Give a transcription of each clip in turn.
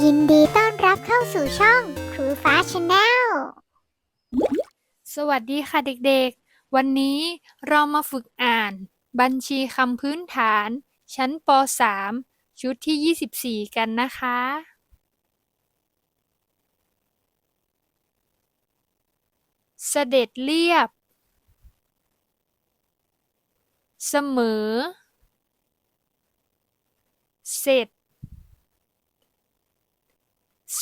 ยินดีต้อนรับเข้าสู่ช่องครูฟ้าชาแนล สวัสดีค่ะเด็กๆ วันนี้เรามาฝึกอ่าน บัญชีคำพื้นฐาน ชั้นป .3 ชุดที่ 24 กันนะคะ เสด็จเรียบ เสมอ เสร็จ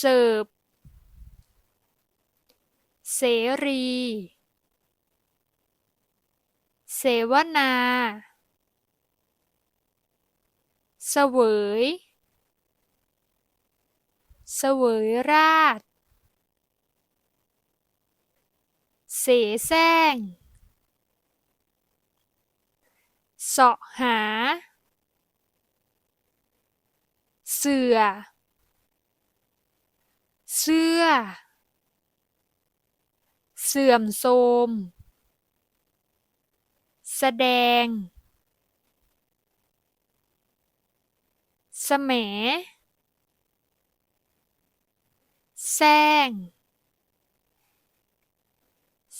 เสิร์ฟ เสรี เสวนา เสวย เสวยราช เสแสร้งเสาะหา เสือ เสื้อ เสื่อมโทรม แสดง แสมแซง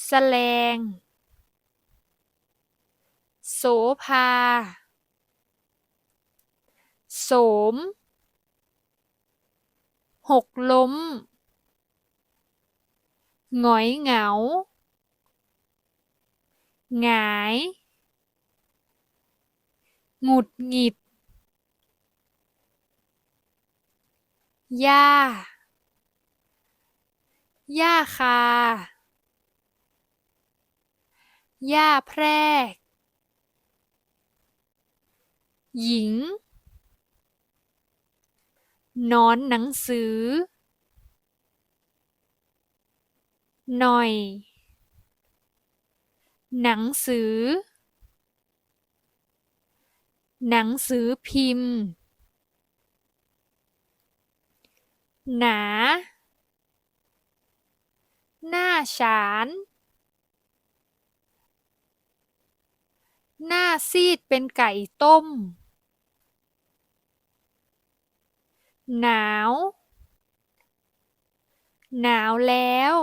แสลง โสภา โสม หกล้ม หงอยเหงา หงาย หงุดหงิดย่าย่าคาย่าแพรก หญิง นอนหนังสือ หน่อย หนังสือ หนังสือพิมพ์ หนา หน้าฉาน หน้าซีดเป็นไก่ต้ม หนาว หนาวแล้ว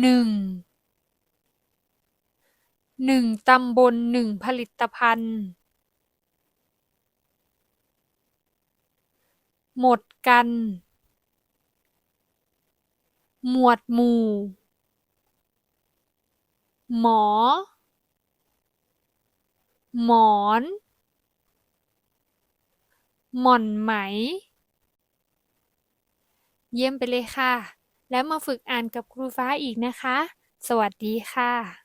หนึ่งหนึ่งตำบลหนึ่งผลิตภัณฑ์ หมดกัน หมวดหมู่ หมอ หมอน หม่อนไหม เยี่ยมไปเลยค่ะ แล้วมาฝึกอ่านกับครูฟ้าอีกนะคะ สวัสดีค่ะ